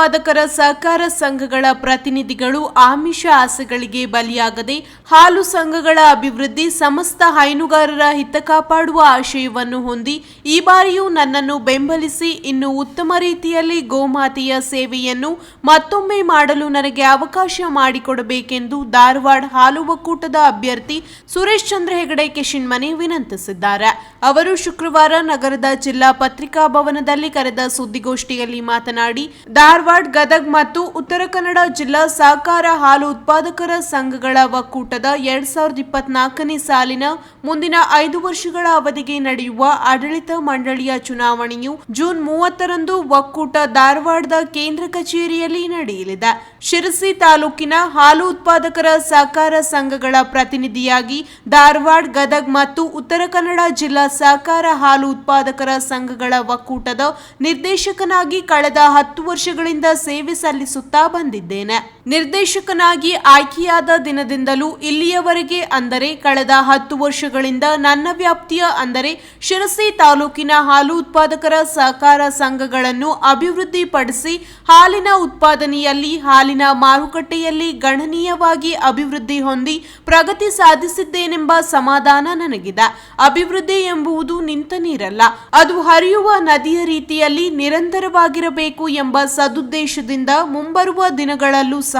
ಉತ್ಪಾದಕರ ಸಹಕಾರ ಸಂಘಗಳ ಪ್ರತಿನಿಧಿಗಳು ಆಮಿಷ ಆಸೆಗಳಿಗೆ ಬಲಿಯಾಗದೆ ಹಾಲು ಸಂಘಗಳ ಅಭಿವೃದ್ಧಿ ಸಮಸ್ತ ಹೈನುಗಾರರ ಹಿತ ಕಾಪಾಡುವ ಆಶಯವನ್ನು ಹೊಂದಿ ಈ ಬಾರಿಯೂ ನನ್ನನ್ನು ಬೆಂಬಲಿಸಿ ಇನ್ನು ಉತ್ತಮ ರೀತಿಯಲ್ಲಿ ಗೋಮಾತೆಯ ಸೇವೆಯನ್ನು ಮತ್ತೊಮ್ಮೆ ಮಾಡಲು ನನಗೆ ಅವಕಾಶ ಮಾಡಿಕೊಡಬೇಕೆಂದು ಧಾರವಾಡ ಹಾಲು ಒಕ್ಕೂಟದ ಅಭ್ಯರ್ಥಿ ಸುರೇಶ್ ಚಂದ್ರ ಹೆಗಡೆ ಕಿಶಿನ್ಮನೆ ವಿನಂತಿಸಿದ್ದಾರೆ. ಅವರು ಶುಕ್ರವಾರ ನಗರದ ಜಿಲ್ಲಾ ಪತ್ರಿಕಾ ಭವನದಲ್ಲಿ ಕರೆದ ಸುದ್ದಿಗೋಷ್ಠಿಯಲ್ಲಿ ಮಾತನಾಡಿ, ಧಾರವಾಡ ಗದಗ್ ಮತ್ತು ಉತ್ತರ ಕನ್ನಡ ಜಿಲ್ಲಾ ಸಹಕಾರ ಹಾಲು ಉತ್ಪಾದಕರ ಸಂಘಗಳ ಒಕ್ಕೂಟದ ಎರಡ್ ಸಾವಿರದ ಇಪ್ಪತ್ನಾಲ್ಕನೇ ಸಾಲಿನ ಮುಂದಿನ ಐದು ವರ್ಷಗಳ ಅವಧಿಗೆ ನಡೆಯುವ ಆಡಳಿತ ಮಂಡಳಿಯ ಚುನಾವಣೆಯು ಜೂನ್ ಮೂವತ್ತರಂದು ಒಕ್ಕೂಟ ಧಾರವಾಡದ ಕೇಂದ್ರ ಕಚೇರಿಯಲ್ಲಿ ನಡೆಯಲಿದೆ. ಶಿರಸಿ ತಾಲೂಕಿನ ಹಾಲು ಉತ್ಪಾದಕರ ಸಹಕಾರ ಸಂಘಗಳ ಪ್ರತಿನಿಧಿಯಾಗಿ ಧಾರವಾಡ, ಗದಗ್ ಮತ್ತು ಉತ್ತರ ಕನ್ನಡ ಜಿಲ್ಲಾ ಸಹಕಾರ ಹಾಲು ಉತ್ಪಾದಕರ ಸಂಘಗಳ ಒಕ್ಕೂಟದ ನಿರ್ದೇಶಕನಾಗಿ ಕಳೆದ ಹತ್ತು ವರ್ಷಗಳಿಂದ ಸೇವೆ ಸಲ್ಲಿಸುತ್ತಾ ಬಂದಿದ್ದೇನೆ. ನಿರ್ದೇಶಕನಾಗಿ ಆಯ್ಕೆಯಾದ ದಿನದಿಂದಲೂ ಇಲ್ಲಿಯವರೆಗೆ ಅಂದರೆ ಕಳೆದ ಹತ್ತು ವರ್ಷಗಳಿಂದ ನನ್ನ ವ್ಯಾಪ್ತಿಯ ಅಂದರೆ ಶಿರಸಿ ತಾಲೂಕಿನ ಹಾಲು ಉತ್ಪಾದಕರ ಸಹಕಾರ ಸಂಘಗಳನ್ನು ಅಭಿವೃದ್ಧಿಪಡಿಸಿ ಹಾಲಿನ ಉತ್ಪಾದನೆಯಲ್ಲಿ, ಹಾಲಿನ ಮಾರುಕಟ್ಟೆಯಲ್ಲಿ ಗಣನೀಯವಾಗಿ ಅಭಿವೃದ್ಧಿ ಹೊಂದಿ ಪ್ರಗತಿ ಸಾಧಿಸಿದ್ದೇನೆಂಬ ಸಮಾಧಾನ ನನಗಿದೆ. ಅಭಿವೃದ್ಧಿ ಎಂಬುದು ನಿಂತ ನೀರಲ್ಲ, ಅದು ಹರಿಯುವ ನದಿಯ ರೀತಿಯಲ್ಲಿ ನಿರಂತರವಾಗಿರಬೇಕು ಎಂಬ ಸದುದ್ದೇಶದಿಂದ ಮುಂಬರುವ ದಿನಗಳಲ್ಲೂ ಸಹ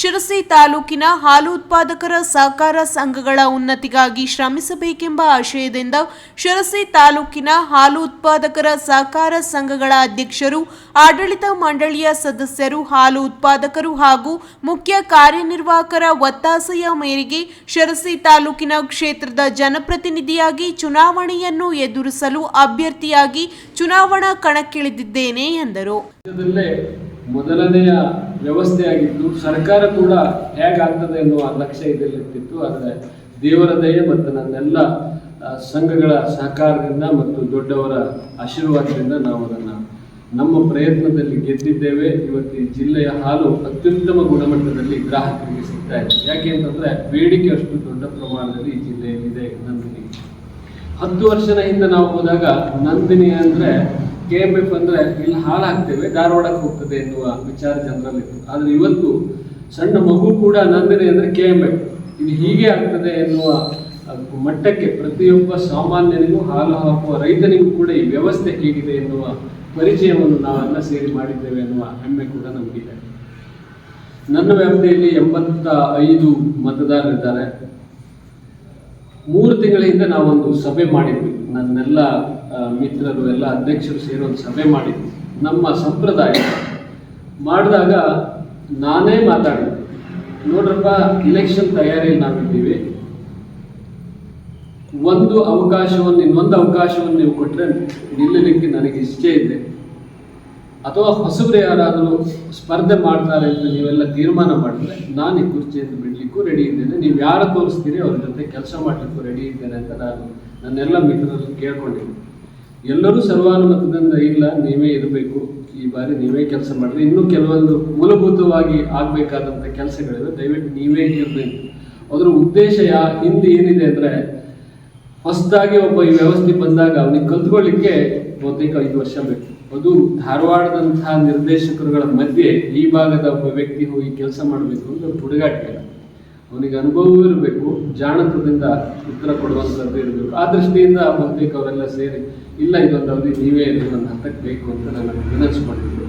ಶಿರಸಿ ತಾಲೂಕಿನ ಹಾಲು ಉತ್ಪಾದಕರ ಸಹಕಾರ ಸಂಘಗಳ ಉನ್ನತಿಗಾಗಿ ಶ್ರಮಿಸಬೇಕೆಂಬ ಆಶಯದಿಂದ ಶಿರಸಿ ತಾಲೂಕಿನ ಹಾಲು ಉತ್ಪಾದಕರ ಸಹಕಾರ ಸಂಘಗಳ ಅಧ್ಯಕ್ಷರು, ಆಡಳಿತ ಮಂಡಳಿಯ ಸದಸ್ಯರು, ಹಾಲು ಉತ್ಪಾದಕರು ಹಾಗೂ ಮುಖ್ಯ ಕಾರ್ಯನಿರ್ವಾಹಕರ ಒತ್ತಾಸೆಯ ಮೇರೆಗೆ ಶಿರಸಿ ತಾಲೂಕಿನ ಕ್ಷೇತ್ರದ ಜನಪ್ರತಿನಿಧಿಯಾಗಿ ಚುನಾವಣೆಯನ್ನು ಎದುರಿಸಲು ಅಭ್ಯರ್ಥಿಯಾಗಿ ಚುನಾವಣಾ ಕಣಕ್ಕಿಳಿದಿದ್ದೇನೆ ಎಂದರು. ಮೊದಲನೆಯ ವ್ಯವಸ್ಥೆಯಾಗಿದ್ದು, ಸರ್ಕಾರ ಕೂಡ ಹೇಗಾಗ್ತದೆ ಎನ್ನುವ ಲಕ್ಷ್ಯ ಇದರಲ್ಲಿರ್ತಿತ್ತು. ಆದರೆ ದೇವರ ದಯೆ ಮತ್ತು ನನ್ನೆಲ್ಲ ಸಂಘಗಳ ಸಹಕಾರದಿಂದ ಮತ್ತು ದೊಡ್ಡವರ ಆಶೀರ್ವಾದದಿಂದ ನಾವು ಅದನ್ನು ನಮ್ಮ ಪ್ರಯತ್ನದಲ್ಲಿ ಗೆದ್ದಿದ್ದೇವೆ. ಇವತ್ತು ಈ ಜಿಲ್ಲೆಯ ಹಾಲು ಅತ್ಯುತ್ತಮ ಗುಣಮಟ್ಟದಲ್ಲಿ ಗ್ರಾಹಕರಿಗೆ ಸಿಗ್ತಾ ಇದೆ. ಯಾಕೆ ಅಂತಂದರೆ ಬೇಡಿಕೆ ಅಷ್ಟು ದೊಡ್ಡ ಪ್ರಮಾಣದಲ್ಲಿ ಈ ಜಿಲ್ಲೆಯಲ್ಲಿದೆ ನಂದಿನಿ ಹತ್ತು ವರ್ಷದ ಹಿಂದೆ ನಾವು ಹೋದಾಗ ನಂದಿನಿ ಅಂದ್ರೆ ಕೆ ಎಂ ಎಫ್ ಅಂದ್ರೆ ಇಲ್ಲಿ ಹಾಲು ಹಾಕ್ತೇವೆ, ಧಾರವಾಡಕ್ಕೆ ಹೋಗ್ತದೆ ಎನ್ನುವ ವಿಚಾರ ಜನರಲ್ಲಿತ್ತು ಆದ್ರೆ ಇವತ್ತು ಸಣ್ಣ ಮಗು ಕೂಡ ನಂದಿನಿ ಅಂದ್ರೆ ಕೆ ಎಂ ಎಫ್ ಇದು ಹೀಗೆ ಆಗ್ತದೆ ಎನ್ನುವ ಮಟ್ಟಕ್ಕೆ ಪ್ರತಿಯೊಬ್ಬ ಸಾಮಾನ್ಯನಿಗೂ ಹಾಲು ಹಾಕುವ ರೈತನಿಗೂ ಕೂಡ ಈ ವ್ಯವಸ್ಥೆ ಹೇಗಿದೆ ಎನ್ನುವ ಪರಿಚಯವನ್ನು ನಾವೆಲ್ಲ ಸೇರಿ ಮಾಡಿದ್ದೇವೆ ಎನ್ನುವ ಹೆಮ್ಮೆ ಕೂಡ ನಮಗಿದೆ. ನನ್ನ ವ್ಯಾಪ್ತಿಯಲ್ಲಿ ಎಂಬತ್ತ ಐದು ಮತದಾರರಿದ್ದಾರೆ ಮೂರು ತಿಂಗಳ ಹಿಂದೆ ನಾವೊಂದು ಸಭೆ ಮಾಡಿದ್ವಿ. ನನ್ನೆಲ್ಲ ಮಿತ್ರರು ಎಲ್ಲ ಅಧ್ಯಕ್ಷರು ಸೇರಿ ಒಂದು ಸಭೆ ಮಾಡಿದ್ವಿ ನಮ್ಮ ಸಂಪ್ರದಾಯ ಮಾಡಿದಾಗ ನಾನೇ ಮಾತಾಡಿದೆ ನೋಡ್ರಪ್ಪ ಇಲೆಕ್ಷನ್ ತಯಾರಿಯಲ್ಲಿ ನಾವಿದ್ದೀವಿ. ಒಂದು ಅವಕಾಶವನ್ನು, ಇನ್ನೊಂದು ಅವಕಾಶವನ್ನು ನೀವು ಕೊಟ್ಟರೆ ನಿಲ್ಲಲಿಕ್ಕೆ ನನಗೆ ಇಷ್ಟೇ ಇದೆ. ಅಥವಾ ಹೊಸಬರು ಯಾರಾದರೂ ಸ್ಪರ್ಧೆ ಮಾಡ್ತಾರೆ ಅಂತ ನೀವೆಲ್ಲ ತೀರ್ಮಾನ ಮಾಡಿದ್ರೆ ನಾನು ಈ ಕುರ್ಚಿಯನ್ನು ಬಿಡಲಿಕ್ಕೂ ರೆಡಿ ಇದ್ದೇನೆ. ನೀವು ಯಾರು ತೋರಿಸ್ತೀರಿ, ಅವ್ರ ಜೊತೆ ಕೆಲಸ ಮಾಡಲಿಕ್ಕೂ ರೆಡಿ ಇದ್ದೇನೆ ಅಂತ ನಾನು ನನ್ನೆಲ್ಲ ಮಿತ್ರರನ್ನು ಕೇಳ್ಕೊಂಡಿದ್ದೆ. ಎಲ್ಲರೂ ಸರ್ವಾನುಮತದಿಂದ ಇಲ್ಲ, ನೀವೇ ಇರಬೇಕು. ಈ ಬಾರಿ ನೀವೇ ಕೆಲಸ ಮಾಡಿದ್ರೆ ಇನ್ನೂ ಕೆಲವೊಂದು ಮೂಲಭೂತವಾಗಿ ಆಗಬೇಕಾದಂಥ ಕೆಲಸಗಳಿವೆ. ದಯವಿಟ್ಟು ನೀವೇ ಇರಬೇಕು. ಅದರ ಉದ್ದೇಶ ಯಾ, ಹಿಂದೆ ಏನಿದೆ ಅಂದರೆ, ಹೊಸದಾಗಿ ಒಬ್ಬ ಈ ವ್ಯವಸ್ಥೆ ಬಂದಾಗ ಅವನಿಗೆ ಕಲ್ತ್ಕೊಳ್ಳಿಕ್ಕೆ ಬಹುತೇಕ ಐದು ವರ್ಷ ಬೇಕು. ಅದು ಧಾರವಾಡದಂತಹ ನಿರ್ದೇಶಕರುಗಳ ಮಧ್ಯೆ ಈ ಭಾಗದ ಒಬ್ಬ ವ್ಯಕ್ತಿ ಹೋಗಿ ಕೆಲಸ ಮಾಡಬೇಕು ಅಂತ ಹುಡುಗಾಟ ಅವನಿಗೆ ಅನುಭವ ಇರಬೇಕು ಜಾಣತ್ವದಿಂದ ಉತ್ತರ ಕೊಡುವಂಥದ್ದು ಇರಬೇಕು. ಆ ದೃಷ್ಟಿಯಿಂದ ಬಹುತೇಕ ಅವರೆಲ್ಲ ಸೇರಿ, ಇಲ್ಲ, ಇದೊಂದು ಅವಧಿ, ನೀವೇ ನನ್ನ ಹಂತಕ್ಕೆ ಬೇಕು ಅಂತ ನನಗೆ ವಿನಂತಿಸ್ಕೊಂಡಿದ್ರು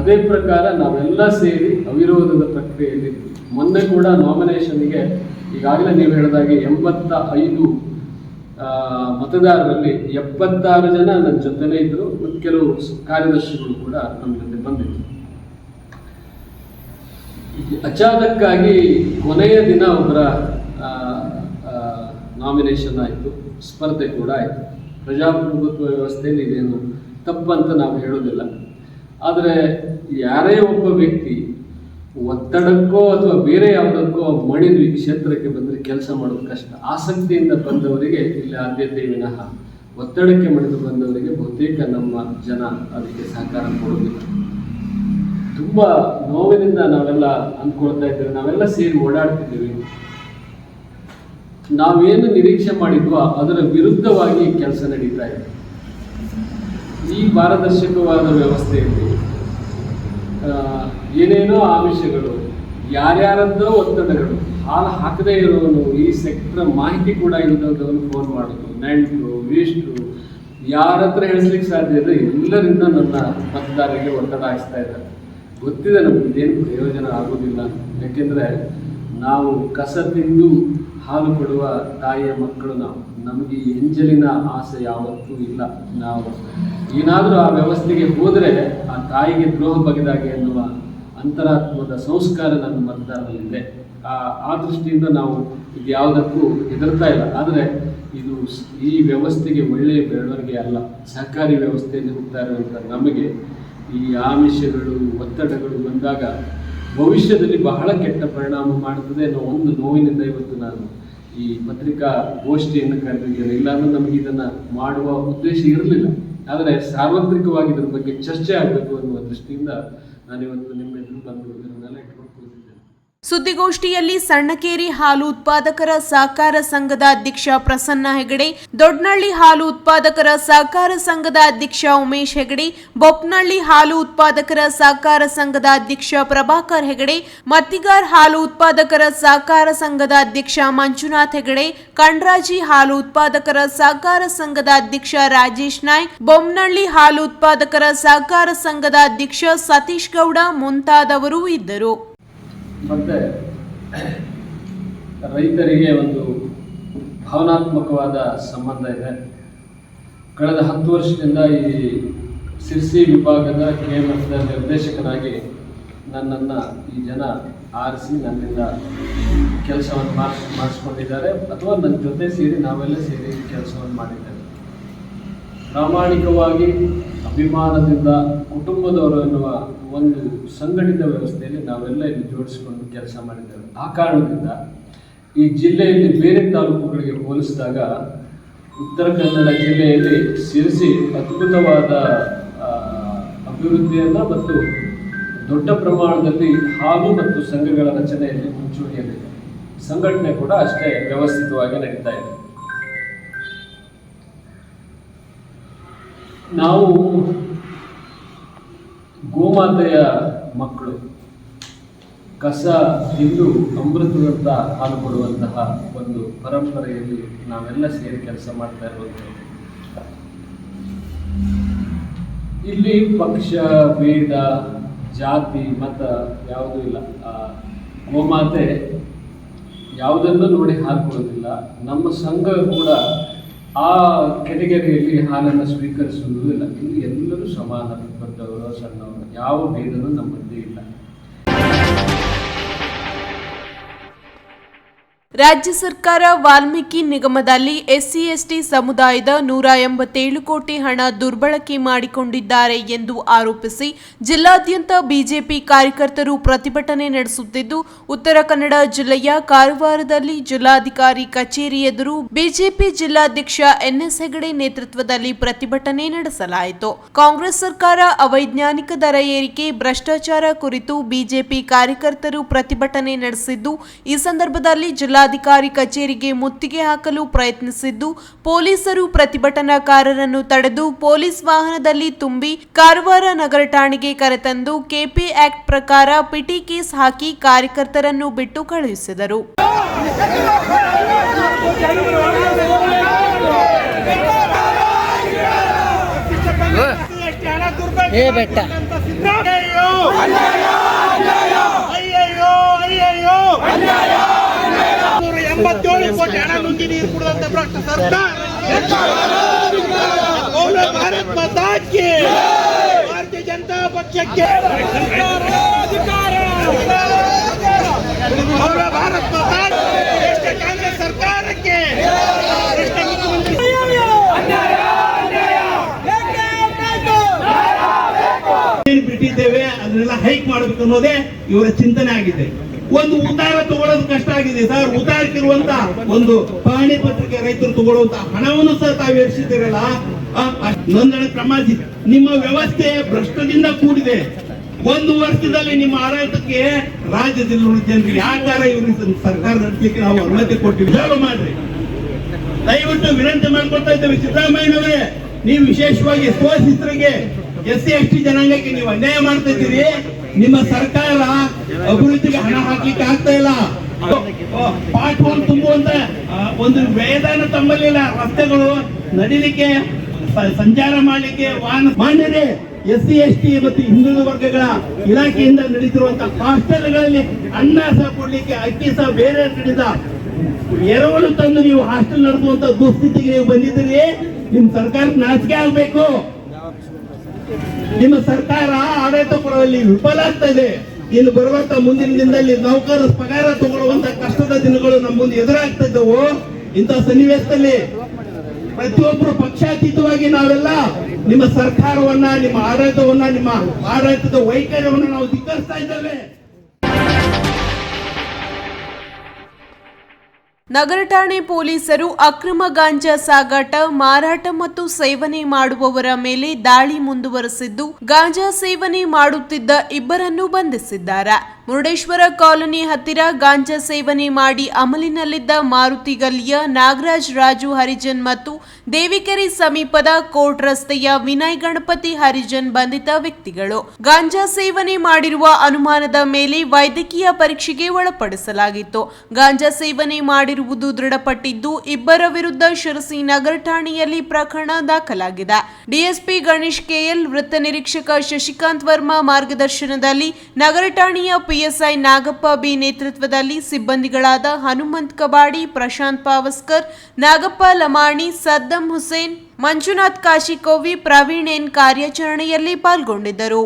ಅದೇ ಪ್ರಕಾರ ನಾವೆಲ್ಲ ಸೇರಿ ಅವಿರೋಧದ ಪ್ರಕ್ರಿಯೆಯಲ್ಲಿ, ಮೊನ್ನೆ ಕೂಡ ನಾಮಿನೇಷನ್ಗೆ ಈಗಾಗಲೇ ನೀವು ಹೇಳಿದಾಗೆ ಎಂಬತ್ತ ಐದು ಮತದಾರರಲ್ಲಿ ಎಪ್ಪತ್ತಾರು ಜನ ನನ್ನ ಜೊತೆನೇ ಇದ್ದರು, ಮತ್ತು ಕೆಲವು ಕಾರ್ಯದರ್ಶಿಗಳು ಕೂಡ ನಮ್ಮ ಜೊತೆ ಬಂದಿದ್ರು ಈ ಅಚಾನಕ್ಕಾಗಿ ಕೊನೆಯ ದಿನ ಒಬ್ಬರ ನಾಮಿನೇಷನ್ ಆಯಿತು, ಸ್ಪರ್ಧೆ ಕೂಡ ಆಯಿತು. ಪ್ರಜಾಪ್ರಭುತ್ವ ವ್ಯವಸ್ಥೆಯಲ್ಲಿ ಇದೇನು ತಪ್ಪಂತ ನಾವು ಹೇಳೋದಿಲ್ಲ. ಆದರೆ ಯಾರೇ ಒಬ್ಬ ವ್ಯಕ್ತಿ ಒತ್ತಡಕ್ಕೋ ಅಥವಾ ಬೇರೆ ಯಾವುದಕ್ಕೋ ಮಣಿದು ಈ ಕ್ಷೇತ್ರಕ್ಕೆ ಬಂದರೆ ಕೆಲಸ ಮಾಡೋದು ಕಷ್ಟ. ಆಸಕ್ತಿಯಿಂದ ಬಂದವರಿಗೆ ಇಲ್ಲಿ ಆದ್ಯತೆ ವಿನಃ ಒತ್ತಡಕ್ಕೆ ಮಣಿದು ಬಂದವರಿಗೆ ಬಹುತೇಕ ನಮ್ಮ ಜನ ಅದಕ್ಕೆ ಸಹಕಾರ ಕೊಡೋದಿಲ್ಲ ತುಂಬ ನೋವಿನಿಂದ ನಾವೆಲ್ಲ ಅಂದ್ಕೊಳ್ತಾ ಇದ್ದೇವೆ. ನಾವೆಲ್ಲ ಸೇರಿ ಓಡಾಡ್ತಿದ್ದೀವಿ. ನಾವೇನು ನಿರೀಕ್ಷೆ ಮಾಡಿದ್ವೋ ಅದರ ವಿರುದ್ಧವಾಗಿ ಕೆಲಸ ನಡೀತಾ ಇದೆ. ಈ ಪಾರದರ್ಶಕವಾದ ವ್ಯವಸ್ಥೆಯಲ್ಲಿ ಏನೇನೋ ಆಮಿಷಗಳು, ಯಾರ್ಯಾರದ್ದೋ ಒತ್ತಡಗಳು, ಹಾಲು ಹಾಕದೇ ಇರೋನು ಈ ಸೆಕ್ಟರ್ ಮಾಹಿತಿ ಕೂಡ ಇಲ್ಲದವನು ಫೋನ್ ಮಾಡೋದು, ನೆಂಟರು ವೇಸ್ಟ್ರು ಯಾರ ಹತ್ರ ಹೇಳಿಸ್ಲಿಕ್ಕೆ ಸಾಧ್ಯ ಇಲ್ಲ, ಎಲ್ಲರಿಂದ ನನ್ನ ಮತದಾರರಿಗೆ ಒತ್ತಡ ಹಾಯಿಸ್ತಾ ಇದ್ದಾರೆ. ಗೊತ್ತಿದೆ ನಮ್ಗೆ ಇದೇನು ಪ್ರಯೋಜನ ಆಗೋದಿಲ್ಲ ಯಾಕೆಂದರೆ ನಾವು ಕಸ ತಿಂದು ಹಾಲು ಕೊಡುವ ತಾಯಿಯ ಮಕ್ಕಳು ನಾವು. ನಮಗೆ ಎಂಜಲಿನ ಆಸೆ ಯಾವತ್ತೂ ಇಲ್ಲ. ನಾವು ಏನಾದರೂ ಆ ವ್ಯವಸ್ಥೆಗೆ ಹೋದರೆ ಆ ತಾಯಿಗೆ ದ್ರೋಹ ಬಗೆದಾಗೆ ಅನ್ನುವ ಅಂತರಾತ್ಮದ ಸಂಸ್ಕಾರ ನನ್ನ ಮತದಾರರಲ್ಲಿದೆ ಆ ಆ ದೃಷ್ಟಿಯಿಂದ ನಾವು ಇದು ಯಾವುದಕ್ಕೂ ಹೆದರ್ತಾ ಇಲ್ಲ. ಆದರೆ ಇದು ಈ ವ್ಯವಸ್ಥೆಗೆ ಒಳ್ಳೆಯ ಬೆಳವಣಿಗೆ ಅಲ್ಲ. ಸಹಕಾರಿ ವ್ಯವಸ್ಥೆಯಲ್ಲಿ ಹೋಗ್ತಾ ಇರುವಂಥ ನಮಗೆ ಈ ಆಮಿಷಗಳು, ಒತ್ತಡಗಳು ಬಂದಾಗ ಭವಿಷ್ಯದಲ್ಲಿ ಬಹಳ ಕೆಟ್ಟ ಪರಿಣಾಮ ಮಾಡುತ್ತದೆ ಅನ್ನೋ ಒಂದು ನೋವಿನಿಂದ ಇವತ್ತು ನಾನು ಈ ಪತ್ರಿಕಾ ಗೋಷ್ಠಿಯನ್ನು ಕರೆದಿದ್ದೇನೆ. ಇಲ್ಲಾಂದ್ರೆ ನಮಗೆ ಇದನ್ನು ಮಾಡುವ ಉದ್ದೇಶ ಇರಲಿಲ್ಲ. ಆದರೆ ಸಾರ್ವತ್ರಿಕವಾಗಿ ಇದರ ಬಗ್ಗೆ ಚರ್ಚೆ ಆಗಬೇಕು ಅನ್ನುವ ದೃಷ್ಟಿಯಿಂದ ನಾನಿವತ್ತು ನಿಮ್ಮ ಎದುರು ಬಂದು ಇದನ್ನೆಲ್ಲ ಇಟ್ಕೊಂಡು ಸುದ್ದಿಗೋಷ್ಠಿಯಲ್ಲಿ ಸಣ್ಣಕೇರಿ ಹಾಲು ಉತ್ಪಾದಕರ ಸಹಕಾರ ಸಂಘದ ಅಧ್ಯಕ್ಷ ಪ್ರಸನ್ನ ಹೆಗಡೆ, ದೊಡ್ನಳ್ಳಿ ಹಾಲು ಉತ್ಪಾದಕರ ಸಹಕಾರ ಸಂಘದ ಅಧ್ಯಕ್ಷ ಉಮೇಶ್ ಹೆಗಡೆ, ಬೊಪ್ನಳ್ಳಿ ಹಾಲು ಉತ್ಪಾದಕರ ಸಹಕಾರ ಸಂಘದ ಅಧ್ಯಕ್ಷ ಪ್ರಭಾಕರ್ ಹೆಗಡೆ, ಮತ್ತಿಗಾರ್ ಹಾಲು ಉತ್ಪಾದಕರ ಸಹಕಾರ ಸಂಘದ ಅಧ್ಯಕ್ಷ ಮಂಜುನಾಥ್ ಹೆಗಡೆ, ಕಣ್ರಾಜಿ ಹಾಲು ಉತ್ಪಾದಕರ ಸಹಕಾರ ಸಂಘದ ಅಧ್ಯಕ್ಷ ರಾಜೇಶ್ ನಾಯ್ಕ್, ಬೊಮ್ನಳ್ಳಿ ಹಾಲು ಉತ್ಪಾದಕರ ಸಹಕಾರ ಸಂಘದ ಅಧ್ಯಕ್ಷ ಸತೀಶ್ ಗೌಡ ಮುಂತಾದವರು ಇದ್ದರು. ಮತ್ತು ರೈತರಿಗೆ ಒಂದು ಭಾವನಾತ್ಮಕವಾದ ಸಂಬಂಧ ಇದೆ. ಕಳೆದ ಹತ್ತು ವರ್ಷದಿಂದ ಈ ಸಿರ್ಸಿ ವಿಭಾಗದ ಕೆ ಎಫ್ದ ನಿರ್ದೇಶಕನಾಗಿ ನನ್ನನ್ನು ಈ ಜನ ಆರಿಸಿ ನನ್ನಿಂದ ಕೆಲಸವನ್ನು ಮಾಡಿಸ್ ಮಾಡಿಸ್ಕೊಂಡಿದ್ದಾರೆ. ಅಥವಾ ನನ್ನ ಜೊತೆ ಸೇರಿ ನಾವೆಲ್ಲ ಸೇರಿ ಕೆಲಸವನ್ನು ಮಾಡಿದ್ದೇವೆ. ಪ್ರಾಮಾಣಿಕವಾಗಿ ಅಭಿಮಾನದಿಂದ ಕುಟುಂಬದವರು ಎನ್ನುವ ಒಂದು ಸಂಘಟಿತ ವ್ಯವಸ್ಥೆಯಲ್ಲಿ ನಾವೆಲ್ಲ ಇಲ್ಲಿ ಜೋಡಿಸಿಕೊಂಡು ಕೆಲಸ ಮಾಡಿದ್ದೇವೆ. ಆ ಕಾರಣದಿಂದ ಈ ಜಿಲ್ಲೆಯಲ್ಲಿ ಬೇರೆ ತಾಲೂಕುಗಳಿಗೆ ಹೋಲಿಸಿದಾಗ ಉತ್ತರ ಕನ್ನಡ ಜಿಲ್ಲೆಯಲ್ಲಿ ಸಿರಿಸಿ ಅದ್ಭುತವಾದ ಅಭಿವೃದ್ಧಿಯನ್ನು ಮತ್ತು ದೊಡ್ಡ ಪ್ರಮಾಣದಲ್ಲಿ ಹಾಲು ಮತ್ತು ಸಂಘಗಳ ರಚನೆಯಲ್ಲಿ ಮುಂಚೂಣಿಯಲ್ಲಿದೆ. ಸಂಘಟನೆ ಕೂಡ ಅಷ್ಟೇ ವ್ಯವಸ್ಥಿತವಾಗಿ ನಡೀತಾ ಇದೆ. ನಾವು ಗೋಮಾತೆಯ ಮಕ್ಕಳು. ಕಸ ತಿಂದು ಅಮೃತದಂತ ಹಾಲು ಕೊಡುವಂತಹ ಒಂದು ಪರಂಪರೆಯಲ್ಲಿ ನಾವೆಲ್ಲ ಸೇರಿ ಕೆಲಸ ಮಾಡ್ತಾ ಇರುವಂಥದ್ದು. ಇಲ್ಲಿ ಪಕ್ಷ, ಭೇದ, ಜಾತಿ, ಮತ ಯಾವುದೂ ಇಲ್ಲ. ಗೋಮಾತೆ ಯಾವುದನ್ನು ನೋಡಿ ಹಾಕೊಳ್ಳೋದಿಲ್ಲ ನಮ್ಮ ಸಂಘ ಕೂಡ ಆ ಕೆಟಗರಿಯಲ್ಲಿ ಹಾಲನ್ನು ಸ್ವೀಕರಿಸುವುದು ಇಲ್ಲ. ಎಲ್ಲರೂ ಸಮಾನ ದೊಡ್ಡವರು ಸಣ್ಣವರು ಯಾವ ಭೇದನೂ ನಮ್ಮಲ್ಲಿ ಇಲ್ಲ. ರಾಜ್ಯ ಸರ್ಕಾರ ವಾಲ್ಮೀಕಿ ನಿಗಮದಲ್ಲಿ ಎಸ್ಸಿ, ಎಸ್ಟಿ ಸಮುದಾಯದ ನೂರ ಎಂಬತ್ತೇಳು ಕೋಟಿ ಹಣ ದುರ್ಬಳಕೆ ಮಾಡಿಕೊಂಡಿದ್ದಾರೆ ಎಂದು ಆರೋಪಿಸಿ ಜಿಲ್ಲಾದ್ಯಂತ ಬಿಜೆಪಿ ಕಾರ್ಯಕರ್ತರು ಪ್ರತಿಭಟನೆ ನಡೆಸುತ್ತಿದ್ದು, ಉತ್ತರ ಕನ್ನಡ ಜಿಲ್ಲೆಯ ಕಾರವಾರದಲ್ಲಿ ಜಿಲ್ಲಾಧಿಕಾರಿ ಕಚೇರಿ ಎದುರು ಬಿಜೆಪಿ ಜಿಲ್ಲಾಧ್ಯಕ್ಷ ಎನ್ಎಸ್ ಹೆಗಡೆ ನೇತೃತ್ವದಲ್ಲಿ ಪ್ರತಿಭಟನೆ ನಡೆಸಲಾಯಿತು. ಕಾಂಗ್ರೆಸ್ ಸರ್ಕಾರ ಅವೈಜ್ಞಾನಿಕ ದರ ಏರಿಕೆ, ಭ್ರಷ್ಟಾಚಾರ ಕುರಿತು ಬಿಜೆಪಿ ಕಾರ್ಯಕರ್ತರು ಪ್ರತಿಭಟನೆ ನಡೆಸಿದ್ದು, ಈ ಸಂದರ್ಭದಲ್ಲಿ ಜಿಲ್ಲಾಧಿಕಾರಿ ಕಚೇರಿಗೆ ಮುತ್ತಿಗೆ ಹಾಕಲು ಪ್ರಯತ್ನಿಸಿದ್ದು ಪೊಲೀಸರು ಪ್ರತಿಭಟನಾಕಾರರನ್ನು ತಡೆದು ಪೊಲೀಸ್ ವಾಹನದಲ್ಲಿ ತುಂಬಿ ಕಾರವಾರ ನಗರ ಠಾಣೆಗೆ ಕರೆತಂದು ಕೆಪಿ ಆಕ್ಟ್ ಪ್ರಕಾರ ಪಿಟಿ ಕೇಸ್ ಹಾಕಿ ಕಾರ್ಯಕರ್ತರನ್ನು ಬಿಟ್ಟು ಕಳುಹಿಸಿದರು. ಅಯ್ಯಯ್ಯೋ. ಅಯ್ಯಯ್ಯೋ. ಅಯ್ಯಯ್ಯೋ. ಎಂಬತ್ತೇಳು ಕೋಟಿ ಹಣ ನುಂಗಿ ನೀರು ಕುಡಿದಂತ ಭ್ರಷ್ಟ ಸರ್ಕಾರ. ಭಾರತ್ ಮಾತಾಕ್ಕೆ ಭಾರತೀಯ ಜನತಾ ಪಕ್ಷಕ್ಕೆ ಅವರ ಭಾರತ್ ಮಾತಾ ದೇಶ ಕಾಂಗ್ರೆಸ್ ಸರ್ಕಾರಕ್ಕೆ ದೇಶ ಮುಖ್ಯಮಂತ್ರಿ ಬಿಟ್ಟಿದ್ದೇವೆ, ಅದನ್ನೆಲ್ಲ ಹೈಕ್ ಮಾಡಬೇಕು ಅನ್ನೋದೇ ಇವರ ಚಿಂತನೆ ಆಗಿದೆ. ಒಂದು ಉದಾರ ತಗೊಳ್ಳೋದು ಕಷ್ಟ ಆಗಿದೆ ಸರ್. ಉದಾರಕ್ಕಿರುವಂತ ಒಂದು ಪಹಣಿ ಪತ್ರಿಕೆ ರೈತರು ತಗೊಳ್ಳುವಂತ ಹಣವನ್ನು ಸಹ ತಾವು ಅಷ್ಟ್ ನೋಂದಣಿ ಕ್ರಮ ನಿಮ್ಮ ವ್ಯವಸ್ಥೆ ಭ್ರಷ್ಟದಿಂದ ಕೂಡಿದೆ. ಒಂದು ವರ್ಷದಲ್ಲಿ ನಿಮ್ಮ ಆಡಳಿತಕ್ಕೆ ರಾಜ್ಯದಲ್ಲಿ ಜನರಿಗೆ ಯಾಕಾರ ಇವರು ಸರ್ಕಾರ ನಡೆಸಲಿಕ್ಕೆ ನಾವು ಅನುಮತಿ ಕೊಟ್ಟಿವಿ? ಮಾಡ್ರಿ ದಯವಿಟ್ಟು ವಿನಂತಿ ಮಾಡ್ಕೊಳ್ತಾ ಇದ್ದೇವೆ. ಸಿದ್ದರಾಮಯ್ಯನವರೇ, ನೀವು ವಿಶೇಷವಾಗಿ ಸೋಸಿತರಿಗೆ ಎಸ್ ಸಿ ಎಸ್ ಟಿ ಜನಾಂಗಕ್ಕೆ ನೀವು ಅನ್ಯಾಯ ಮಾಡ್ತಾ ಇದ್ದೀರಿ. ನಿಮ್ಮ ಸರ್ಕಾರ ಅಭಿವೃದ್ಧಿಗೆ ಹಣ ಹಾಕ್ಲಿಕ್ಕೆ ಆಗ್ತಾ ಇಲ್ಲ. ಪಾಟ್ ಹೋಲ್ ತುಂಬುವಂತ ಒಂದು ವೇದನ ತಮ್ಮಲ್ಲಿಲ್ಲ ರಸ್ತೆಗಳು ನಡಿಲಿಕ್ಕೆ ಸಂಚಾರ ಮಾಡಲಿಕ್ಕೆ ವಾಹನ ಮಾನ್ಯರೇ ಎಸ್ ಸಿ, ಎಸ್ ಟಿ ಮತ್ತು ಹಿಂದುಳಿದ ವರ್ಗಗಳ ಇಲಾಖೆಯಿಂದ ನಡೀತಿರುವಂತಹ ಹಾಸ್ಟೆಲ್ಗಳಲ್ಲಿ ಅನ್ನ ಸಹ ಕೊಡ್ಲಿಕ್ಕೆ, ಅಕ್ಕಿ ಸಹ ಬೇರೆ ನಡೆದ ಎರವಲು ತಂದು ನೀವು ಹಾಸ್ಟೆಲ್ ನಡೆಸುವಂತ ದುಸ್ಥಿತಿಗೆ ನೀವು ಬಂದಿದ್ದೀರಿ. ನಿಮ್ ಸರ್ಕಾರಕ್ಕೆ ನಾಚಿಕೆ ಆಗ್ಬೇಕು. ನಿಮ್ಮ ಸರ್ಕಾರ ಆಡಳಿತ ಕೊಡುವಲ್ಲಿ ವಿಫಲ ಆಗ್ತಾ ಇದೆ ಇನ್ನು ಬರುವಂತ ಮುಂದಿನ ದಿನದಲ್ಲಿ ನೌಕರರ ಪಗಾರ ತಗೊಳ್ಳುವಂತ ಕಷ್ಟದ ದಿನಗಳು ನಮ್ಮ ಮುಂದೆ ಎದುರಾಗ್ತಾ ಇದ್ದವು ಇಂಥ ಸನ್ನಿವೇಶದಲ್ಲಿ ಪ್ರತಿಯೊಬ್ಬರು ಪಕ್ಷಾತೀತವಾಗಿ ನಾವೆಲ್ಲ ನಿಮ್ಮ ಸರ್ಕಾರವನ್ನ, ನಿಮ್ಮ ಆಡಳಿತವನ್ನ, ನಿಮ್ಮ ಆಡಳಿತದ ವೈಖರಿಯನ್ನ ನಾವು ಧಿಕ್ಕರಿಸ್ತಾ ಇದ್ದೇವೆ. ನಗರ ಠಾಣೆ ಪೊಲೀಸರು ಅಕ್ರಮ ಗಾಂಜಾ ಸಾಗಾಟ, ಮಾರಾಟ ಮತ್ತು ಸೇವನೆ ಮಾಡುವವರ ಮೇಲೆ ದಾಳಿ ಮುಂದುವರೆಸಿದ್ದು, ಗಾಂಜಾ ಸೇವನೆ ಮಾಡುತ್ತಿದ್ದ ಇಬ್ಬರನ್ನು ಬಂಧಿಸಿದ್ದಾರೆ. ಮುರುಡೇಶ್ವರ ಕಾಲೋನಿ ಹತ್ತಿರ ಗಾಂಜಾ ಸೇವನೆ ಮಾಡಿ ಅಮಲಿನಲ್ಲಿದ್ದ ಮಾರುತಿ ಗಲ್ಲಿಯ ನಾಗರಾಜ್ ರಾಜು ಹರಿಜನ್ ಮತ್ತು ದೇವಿಕೆರೆ ಸಮೀಪದ ಕೋರ್ಟ್ ರಸ್ತೆಯ ವಿನಯ್ ಗಣಪತಿ ಹರಿಜನ್ ಬಂಧಿತ ವ್ಯಕ್ತಿಗಳು. ಗಾಂಜಾ ಸೇವನೆ ಮಾಡಿರುವ ಅನುಮಾನದ ಮೇಲೆ ವೈದ್ಯಕೀಯ ಪರೀಕ್ಷೆಗೆ ಒಳಪಡಿಸಲಾಗಿತ್ತು. ಗಾಂಜಾ ಸೇವನೆ ಮಾಡಿರುವುದು ದೃಢಪಟ್ಟಿದ್ದು, ಇಬ್ಬರ ವಿರುದ್ಧ ಶಿರಸಿ ನಗರ ಠಾಣೆಯಲ್ಲಿ ಪ್ರಕರಣ ದಾಖಲಾಗಿದೆ. ಡಿಎಸ್ಪಿ ಗಣೇಶ್ ಕೆಎಲ್, ವೃತ್ತ ನಿರೀಕ್ಷಕ ಶಶಿಕಾಂತ್ ವರ್ಮಾ ಮಾರ್ಗದರ್ಶನದಲ್ಲಿ ನಗರ ಠಾಣೆಯ ಪಿಎಸ್ಐ ನಾಗಪ್ಪ ಬಿ ನೇತೃತ್ವದಲ್ಲಿ ಸಿಬ್ಬಂದಿಗಳಾದ ಹನುಮಂತ್ ಕಬಾಡಿ, ಪ್ರಶಾಂತ್ ಪಾವಸ್ಕರ್, ನಾಗಪ್ಪ ಲಮಾಣಿ, ಸದ್ದಂ ಹುಸೇನ್, ಮಂಜುನಾಥ್ ಕಾಶಿಕೋವಿ, ಪ್ರವೀಣ್ ಎನ್ ಕಾರ್ಯಾಚರಣೆಯಲ್ಲಿ ಪಾಲ್ಗೊಂಡಿದ್ದರು.